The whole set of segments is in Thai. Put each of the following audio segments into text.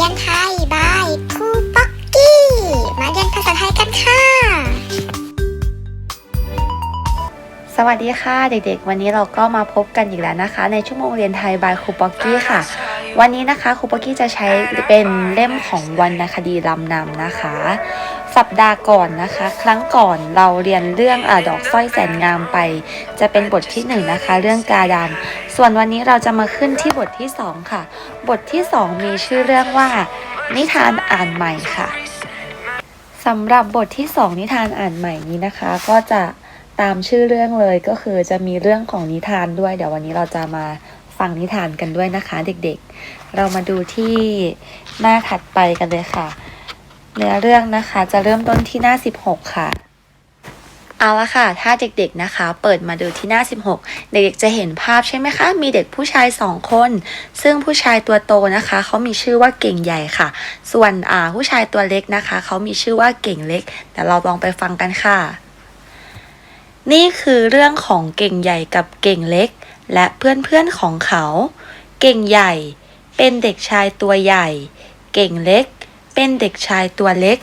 รียนไทยบายครูป๊อกกี้ มาเรียนภาษาไทยกันค่ะ สวัสดีค่ะเด็กๆ วันนี้เราก็มาพบกันอีกแล้วนะคะ ในชั่วโมงเรียนไทยบายครูป๊อกกี้ค่ะ วันนี้นะคะครูปกี้จะใช้เป็นเล่มของวรรณคดีลำนำนะคะ สัปดาห์ก่อนนะคะ ครั้งก่อนเราเรียนเรื่องอดอกสร้อยแสนงามไป จะเป็นบทที่หนึ่งนะคะ เรื่องกาดานส่วนวันนี้เราจะมาขึ้นที่บทที่สองค่ะ บทที่สองมีชื่อเรื่องว่า นิทานอ่านใหม่ค่ะสำหรับบทที่สองนิทานอ่านใหม่นี้นะคะ ก็จะตามชื่อเรื่องเลยก็คือจะมีเรื่องของนิทานด้วย เดี๋ยววันนี้เราจะมา ฟังนิทานกันด้วยนะคะ เด็กๆ เรามาดูที่หน้าถัดไปกันเลยค่ะ เนื้อเรื่องนะคะจะเริ่มต้นที่หน้า 16 ค่ะเอาละค่ะ ถ้าเด็กๆนะคะ เปิดมาดูที่หน้า 16 เด็กๆจะเห็นภาพใช่ไหมคะ มีเด็กผู้ชายสองคน ซึ่งผู้ชายตัวโตนะคะ เขามีชื่อว่าเก่งใหญ่ค่ะ ส่วนอ่าผู้ชายตัวเล็กนะคะ เขามีชื่อว่าเก่งเล็ก แต่เราลองไปฟังกันค่ะ นี่คือเรื่องของเก่งใหญ่กับเก่งเล็ก และเพื่อนๆของเขา เก่งใหญ่ เป็นเด็กชายตัวใหญ่ เก่งเล็ก เป็นเด็กชายตัวเล็ก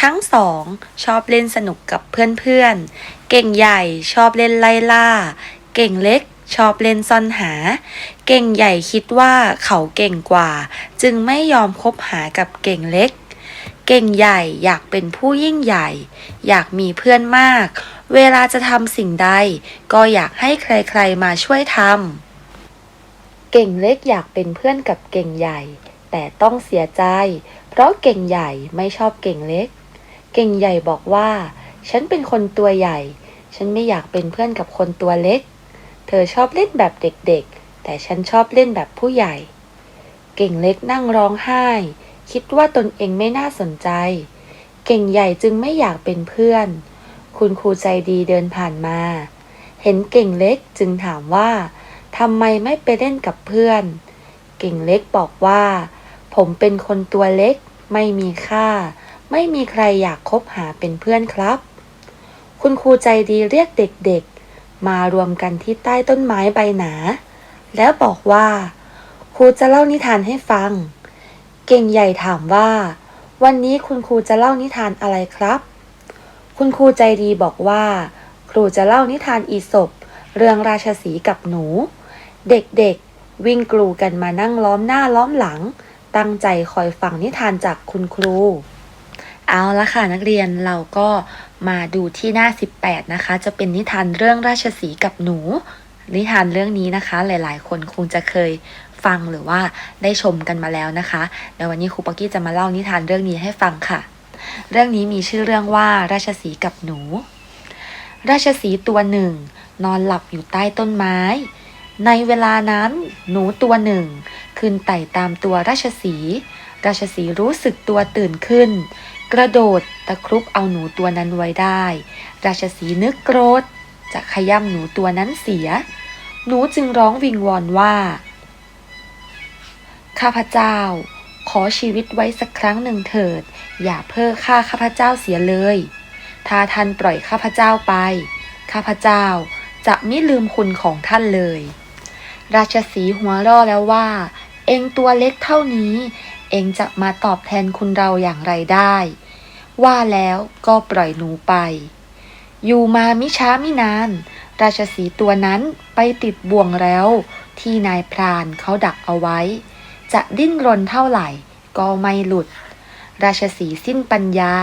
ทั้งสองชอบเล่นสนุกกับเพื่อนๆ เก่งใหญ่ชอบเล่นไล่ล่า เก่งเล็กชอบเล่นซ่อนหา เก่งใหญ่คิดว่าเขาเก่งกว่า จึงไม่ยอมคบหากับเก่งเล็ก เก่งใหญ่อยากเป็นผู้ยิ่งใหญ่ อยากมีเพื่อนมาก เวลาจะทำสิ่งใด ก็อยากให้ใครๆมาช่วยทำเก่งเล็กอยากเป็นเพื่อนกับเก่งใหญ่ แต่ต้องเสียใจ เพราะเก่งใหญ่ไม่ชอบเก่งเล็ก เก่งใหญ่บอกว่า ฉันเป็นคนตัวใหญ่ ฉันไม่อยากเป็นเพื่อนกับคนตัวเล็ก เธอชอบเล่นแบบเด็กๆ แต่ฉันชอบเล่นแบบผู้ใหญ่ เก่งเล็กนั่งร้องไห้ คิดว่าตนเองไม่น่าสนใจ เก่งใหญ่จึงไม่อยากเป็นเพื่อน คุณครูใจดีเดินผ่านมา เห็นเก่งเล็กจึงถามว่าทำไมไม่ไปเล่นกับเพื่อน เก่งเล็กบอกว่า ผมเป็นคนตัวเล็ก ไม่มีค่า ไม่มีใครอยากคบหาเป็นเพื่อนครับ คุณครูใจดีเรียกเด็กๆ มารวมกันที่ใต้ต้นไม้ใบหนา แล้วบอกว่า ครูจะเล่านิทานให้ฟัง เก่งใหญ่ถามว่า วันนี้คุณครูจะเล่านิทานอะไรครับ คุณครูใจดีบอกว่า ครูจะเล่านิทานอีสปเรื่องราชสีกับหนู เด็กๆ วิ่งกลูกันมานั่งล้อมหน้าล้อมหลัง ตั้งใจคอยฟังนิทานจากคุณครู เอาละค่ะนักเรียนเราก็มาดูที่หน้า 18 นะคะ จะเป็นนิทานเรื่องราชสีกับหนู นิทานเรื่องนี้นะคะ หลายๆ คนคงจะเคย ฟังหรือว่าได้ชมกันมาแล้วนะคะเดี๋ยววันนี้ครูปอกกี้จะมาเล่านิทานเรื่องนี้ให้ฟังค่ะ เรื่องนี้มีชื่อเรื่องว่าราชสีกับหนู ราชสีตัวหนึ่ง นอนหลับอยู่ใต้ต้นไม้ ในเวลานั้นหนูตัวหนึ่งขึ้นไต่ตามตัวราชสี ราชสีรู้สึกตัวตื่นขึ้น กระโดดตะครุบเอาหนูตัวนั้นไว้ได้ ราชสีนึกโกรธจะขย้ำหนูตัวนั้นเสีย หนูจึงร้องวิงวอนว่า ข้าพเจ้า ขอชีวิตไว้สักครั้งหนึ่งเถิด อย่าเพิกฆ่าข้าพเจ้าเสียเลย ถ้าท่านปล่อยข้าพเจ้าไป ข้าพเจ้าจะไม่ลืมคุณของท่านเลย ราชสีหัวราะแล้วว่า เองตัวเล็กเท่านี้ เองจะมาตอบแทนคุณเราอย่างไรได้ ว่าแล้วก็ปล่อยหนูไป อยู่มามิช้ามินาน ราชสีตัวนั้นไปติดบ่วงแล้ว ที่นายพรานเขาดักเอาไว้ จะดิ้นรนเท่าไหร่ ก็ไม่หลุด ราชสีสิ้นปัญญา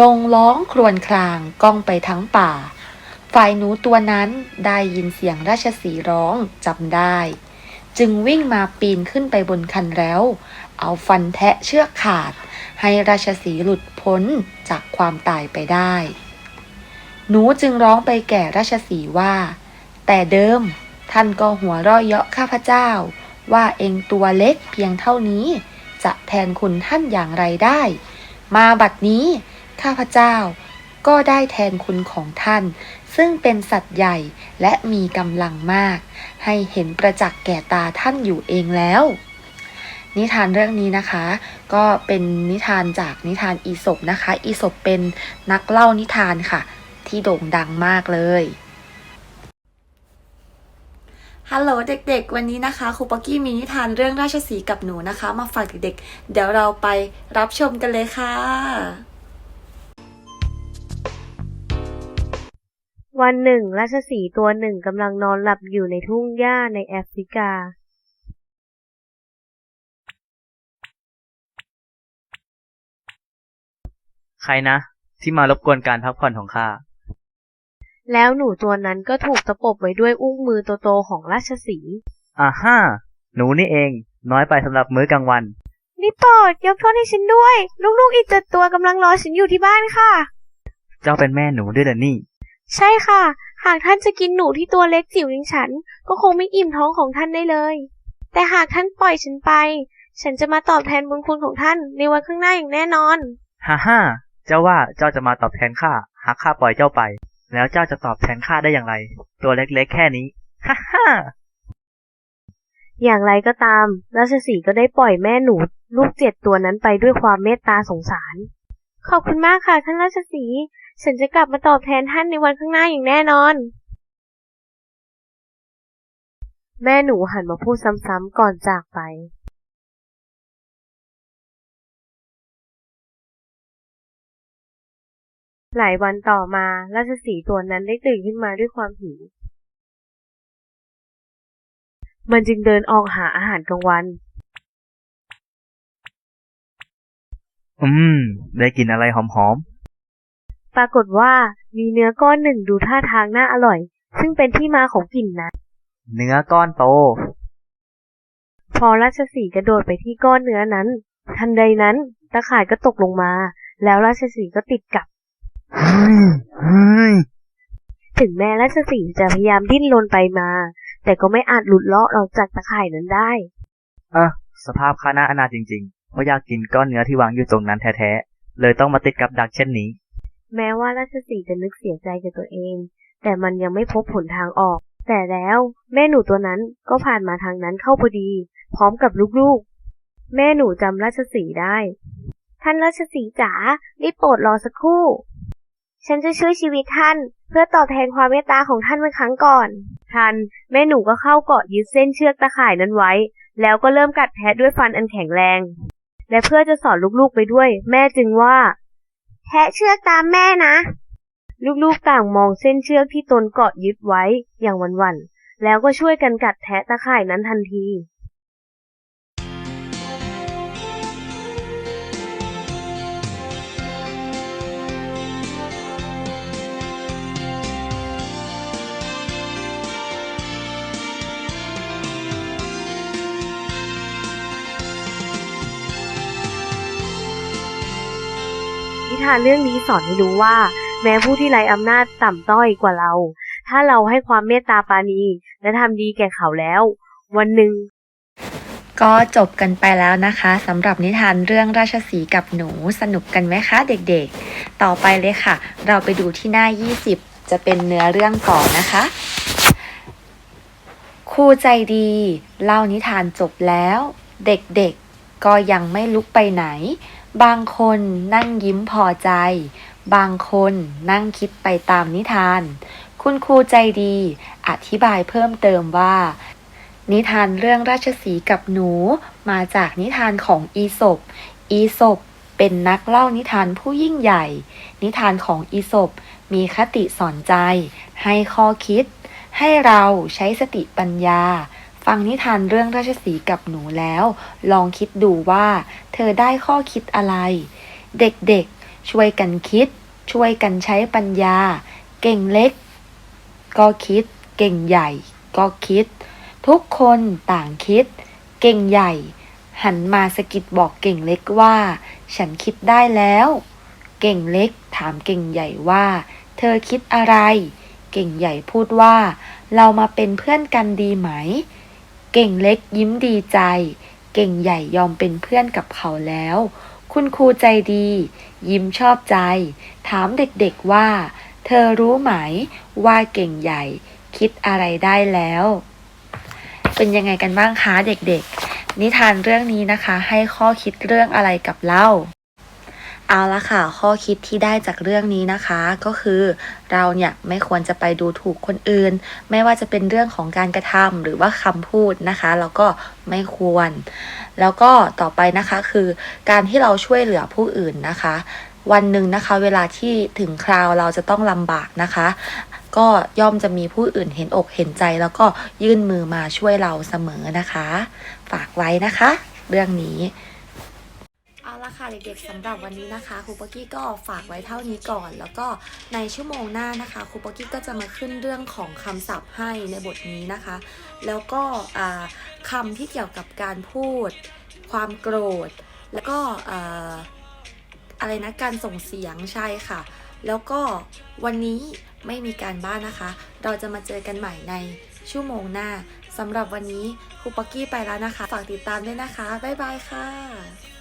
ลงร้องครวญครางก้องไปทั้งป่า ฝ่ายหนูตัวนั้นได้ยินเสียงราชสีร้องจำได้ จึงวิ่งมาปีนขึ้นไปบนคันแล้ว เอาฟันแทะเชือกขาด ให้ราชสีหลุดพ้นจากความตายไปได้ หนูจึงร้องไปแก่ราชสีว่า แต่เดิมท่านก็หัวเราะเยาะข้าพเจ้า ว่าเองตัวเล็กเพียงเท่านี้ จะแทนคุณท่านอย่างไรได้ มาบัดนี้ ข้าพเจ้า ก็ได้แทนคุณของท่าน ซึ่งเป็นสัตว์ใหญ่และมีกำลังมาก ให้เห็นประจักษ์แก่ตาท่านอยู่เองแล้วนิทานเรื่องนี้นะคะ ก็เป็นนิทานจากนิทานอีสปนะคะ อีสปเป็นนักเล่านิทานค่ะ ที่โด่งดังมากเลย ฮัลโหลเด็กๆ วันนี้นะคะครูป๊อกกี้มีนิทานเรื่องราชสีห์กับหนูนะคะ มาฝากเด็กๆ เดี๋ยวเราไปรับชมกันเลยค่ะ วันหนึ่ง ราชสีห์ตัวหนึ่งกำลังนอนหลับอยู่ในทุ่งหญ้าในแอฟริกา ใครนะ ที่มารบกวนการพักผ่อนของข้า แล้วหนูตัวนั้นก็ถูกตะปบไว้ด้วยอุ้งมือโตๆของราชสีห์อ่าฮ่าหนูนี่เอง น้อยไปสำหรับมื้อกลางวัน นี่โปรดยกโทษให้ฉันด้วย ลูกๆอีกเจ็ดตัวกำลังรอฉันอยู่ที่บ้านค่ะ เจ้าเป็นแม่หนูด้วยเหรอนี่ ใช่ค่ะ หากท่านจะกินหนูที่ตัวเล็กจิ๋วอย่างฉัน ก็คงไม่อิ่มท้องของท่านได้เลย แต่หากท่านปล่อยฉันไป ฉันจะมาตอบแทนบุญคุณของท่านในวันข้างหน้าอย่างแน่นอน ฮ่าฮ่าเจ้าว่าเจ้าจะมาตอบแทนข้าหากข้าปล่อยเจ้าไป แล้วเจ้าจะตอบแทนข้าได้อย่างไร ตัวเล็กๆ แค่นี้ ฮ่าฮ่าอย่างไรก็ตาม ราชสีก็ได้ปล่อยแม่หนู ลูกเจ็ดตัวนั้นไปด้วยความเมตตาสงสาร ขอบคุณมากค่ะท่านราชสี ฉันจะกลับมาตอบแทนท่านในวันข้างหน้าอย่างแน่นอน แม่หนูหันมาพูดซ้ำๆก่อนจากไป หลายวันต่อมาราชสีห์ตัวนั้นได้ตื่นขึ้นมาด้วยความหิว มันจึงเดินออกหาอาหารกลางวัน อืม ได้กินอะไรหอมปรากฏว่ามีเนื้อก้อนหนึ่งดูท่าทางน่าอร่อย ซึ่งเป็นที่มาของกลิ่นนั้นๆเนื้อก้อนโต พอราชสีห์กระโดดไปที่ก้อนเนื้อนั้น ทันใดนั้นตะข่ายก็ตกลงมา แล้วราชสีห์ก็ติดกับเฮ้ยเฮ้ย ถึงแม้ราชสีห์จะพยายามดิ้นรนไปมา แต่ก็ไม่อาจหลุดเลาะออกจากตะข่ายนั้นได้อะสภาพข้าหน้าอนาถจริงๆ เพราะอยากกินก้อนเนื้อที่วางอยู่ตรงนั้นแท้ๆ เลยต้องมาติดกับดักเช่นนี้ แม้ว่าราชสีห์จะนึกเสียใจกับตัวเอง แต่มันยังไม่พบผลทางออก แต่แล้วแม่หนูตัวนั้นก็ผ่านมาทางนั้นเข้าพอดี พร้อมกับลูกๆ แม่หนูจำราชสีห์ได้ ท่านราชสีห์จ๋าได้โปรดรอสักครู่ ฉันจะช่วยชีวิตท่าน เพื่อตอบแทนความเมตตาของท่านเมื่อครั้งก่อน ทัน แม่หนูก็เข้าเกาะยึดเส้นเชือกตะข่ายนั้นไว้ แล้วก็เริ่มกัดแทะด้วยฟันอันแข็งแรง และเพื่อจะสอนลูกๆไปด้วย แม่จึงว่าแทะเชือกตามแม่นะ ลูกๆต่างมองเส้นเชือกที่ตนเกาะยึดไว้อย่างวันๆแล้วก็ช่วยกันกัดแทะตะข่ายนั้นทันที ทานเรื่องนี้สอนให้รู้ว่า แม้ผู้ที่ไร้อำนาจต่ำต้อยกว่าเรา ถ้าเราให้ความเมตตาปาณีและทำดีแก่เขาแล้ว วันหนึ่งก็จบกันไปแล้วนะคะสำหรับนิทานเรื่องราชสีกับหนูสนุกกันไหมคะเด็กๆ ต่อไปเลยค่ะ เราไปดูที่หน้า 20 จะเป็นเนื้อเรื่องก่อนนะคะครูใจดี เล่านิทานจบแล้ว เด็กๆก็ยังไม่ลุกไปไหน บางคนนั่งยิ้มพอใจ บางคนนั่งคิดไปตามนิทาน คุณครูใจดี อธิบายเพิ่มเติมว่า นิทานเรื่องราชสีกับหนูมาจากนิทานของอีสปอีสปเป็นนักเล่านิทานผู้ยิ่งใหญ่ นิทานของอีสปมีคติสอนใจ ให้ข้อคิด ให้เราใช้สติปัญญา ฟังนิทานเรื่องราชสีกับหนูแล้ว ลองคิดดูว่า เธอได้ข้อคิดอะไร เด็กๆ ช่วยกันคิด ช่วยกันใช้ปัญญา เก่งเล็ก ก็คิด เก่งใหญ่ ก็คิด ทุกคนต่างคิด เก่งใหญ่ หันมาสะกิดบอกเก่งเล็กว่า ฉันคิดได้แล้ว เก่งเล็กถามเก่งใหญ่ว่า เธอคิดอะไร เก่งใหญ่พูดว่า เรามาเป็นเพื่อนกันดีไหม เก่งเล็กยิ้มดีใจ เก่งใหญ่ยอมเป็นเพื่อนกับเขาแล้ว คุณครูใจดี ยิ้มชอบใจ ถามเด็กๆว่า เธอรู้ไหมว่าเก่งใหญ่ คิดอะไรได้แล้ว เป็นยังไงกันบ้างคะเด็กๆ นิทานเรื่องนี้นะคะ ให้ข้อคิดเรื่องอะไรกับเล่า เอาละค่ะ ข้อคิดที่ได้จากเรื่องนี้นะคะ ก็คือเราเนี่ยไม่ควรจะไปดูถูกคนอื่น ไม่ว่าจะเป็นเรื่องของการกระทำหรือว่าคำพูดนะคะแล้วก็ไม่ควร แล้วก็ต่อไปนะคะคือการที่เราช่วยเหลือผู้อื่นนะคะ วันหนึ่งนะคะ เวลาที่ถึงคราวเราจะต้องลำบากนะคะ ก็ย่อมจะมีผู้อื่นเห็นอกเห็นใจ แล้วก็ยื่นมือมาช่วยเราเสมอนะคะ ฝากไว้นะคะ เรื่องนี้ ละค่ะเด็กๆสำหรับวันนี้นะคะครูปกี้ก็ฝากไว้เท่านี้ก่อน แล้วก็ในชั่วโมงหน้านะคะครูปกี้ก็จะมาขึ้นเรื่องของคำศัพท์ให้ในบทนี้นะคะ แล้วก็คำที่เกี่ยวกับการพูด ความโกรธ แล้วก็อ่าอะไรนะการส่งเสียงใช่ค่ะ แล้วก็วันนี้ไม่มีการบ้านนะคะ เราจะมาเจอกันใหม่ในชั่วโมงหน้าสำหรับวันนี้ครูปอกกี้ไปแล้วนะคะ ฝากติดตามด้วยนะคะ บ๊ายบายค่ะ